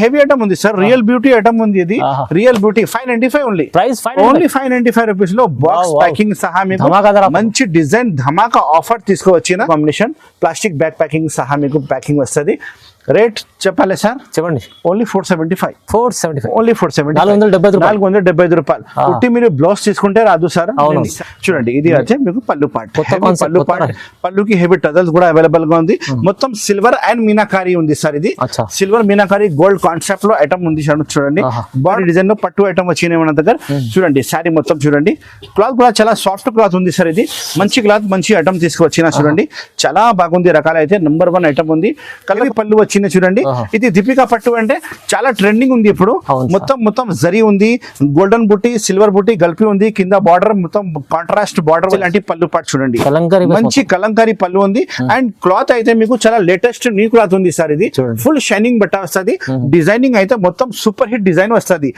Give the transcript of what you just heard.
Heavy item ఉంది sir real beauty item ఉంది ఇది. Real beauty five ninety five only price only five ninety five రూపీస్లో box. Packing సహా మీకు. మంచి డిజైన్ ధమాకా ఆఫర్ తీసుకువచ్చిన కాంబినేషన్ ప్లాస్టిక్ బ్యాగ్ ప్యాకింగ్ సహా మీకు ప్యాకింగ్ వస్తుంది రేట్ చెప్పాలి సార్? చెప్పండి. Only four seventy five four seventy five only four seventy నాలుగు వందల డెబ్బై. నాలుగు వందల డెబ్బై ఐదు రూపాయలు. ఆ. పుట్టి మీరు బ్లౌజ్ తీసుకుంటే రాదు సార్. అవును. చూడండి ఇది అయితే మీకు పళ్ళు పాట్. పళ్ళు పాట్. పళ్ళుకి హెవీ టజల్స్ కూడా అవైలబుల్గా ఉంది మొత్తం సిల్వర్ అండ్ మీనాకారి ఉంది సార్ ఇది. సిల్వర్ మీనాకారి గోల్డ్ కాన్సెప్ట్లో ఐటమ్ ఉంది సార్ చూడండి. బాడీ డిజైన్లో పట్టు ఐటమ్ వచ్చినాయి మన దగ్గర. చూడండి శారీ మొత్తం చూడండి. క్లాత్ కూడా చాలా సాఫ్ట్ క్లాత్ ఉంది సార్ ఇది. మంచి క్లాత్ మంచి ఐటమ్ తీసుకువచ్చిన చూడండి. చాలా బాగుంది రకాలు అయితే నంబర్ వన్ ఐటమ్ ఉంది కలిపి పళ్ళు వచ్చింది చూడండి. ఇది దీపికా పట్టు అంటే చాలా ట్రెండింగ్ ఉంది ఇప్పుడు. మొత్తం మొత్తం జరీ ఉంది గోల్డెన్ బుట్టి సిల్వర్ బుట్టి గల్పి ఉంది కింద బార్డర్ మొత్తం కాంట్రాస్ట్ బార్డర్ లాంటి పళ్ళు పాటు చూడండి. మంచి కలంకారీ పళ్ళు ఉంది. అండ్ క్లాత్ అయితే మీకు చాలా లేటెస్ట్ న్యూ క్లాత్ ఉంది సార్ ఇది. ఫుల్ షైనింగ్ బట్ట వస్తుంది. డిజైనింగ్ అయితే మొత్తం సూపర్ హిట్ డిజైన్ వస్తుంది.